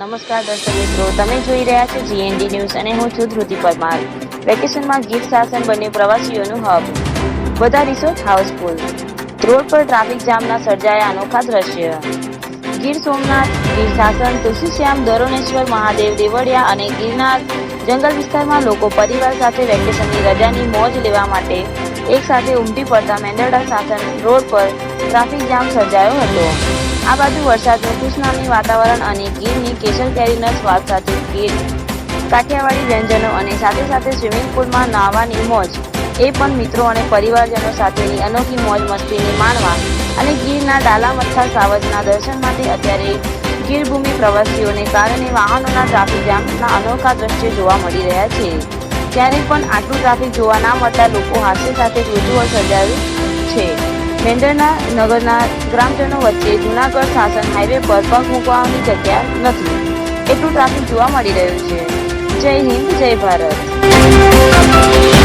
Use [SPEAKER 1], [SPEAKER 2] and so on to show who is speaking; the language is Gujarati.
[SPEAKER 1] નમસ્કાર દર્શક મિત્રો, તમે જોઈ રહ્યા છો જીએનડી ન્યૂઝ અને હું છું ધ્રુતિ પરમાર. વેકેશનમાં ગીર શાસન બન્યું પ્રવાસીઓનું હબ. બધા રિસોર્ટ હાઉસફુલ રોડ પર ટ્રાફિક જામના સર્જાયા અનોખા દ્રશ્ય. ગીર સોમનાથ, ગીર શાસન તુલસીશ્યામ દરોણેશ્વર મહાદેવ, દેવળિયા અને ગિરનાર જંગલ વિસ્તારમાં લોકો પરિવાર સાથે વેકેશનની રજાની મોજ લેવા માટે એક સાથે ઉમટી પડતા મેંદરડા શાસન રોડ પર ટ્રાફિક જામ સર્જાયો હતો. આ બાજુ વરસાદનું ખુશનામી વાતાવરણ અને ગીરની કેસર કેરીના સ્વાદ સાથે ગીર, કાઠિયાવાડી વ્યંજનો અને સાથે સાથે સ્વિમિંગ પુલમાં નાહવાની મોજ. એ પણ મિત્રો અને પરિવારજનો સાથેની અનોખી મોજ મસ્તીને માણવા અને ગીરના ડાલા મથા સાવજના દર્શન માટે અત્યારે ગીરભૂમિ પ્રવાસીઓને કારણે વાહનોના ટ્રાફિક જામના અનોખા દ્રશ્યો જોવા મળી રહ્યા છે. ત્યારે પણ આટલું ટ્રાફિક જોવા ના મળતા લોકો હાસ્ય સાથે કુતૂહલ સર્જાયું છે. મેંદરના નગરના ગ્રામજનો વચ્ચે જૂનાગઢ શાસન હાઈવે પર પગ મૂકવાની જગ્યા નથી. એટલું ટ્રાફિક જોવા મળી રહ્યું છે. જય હિન્દ, જય ભારત.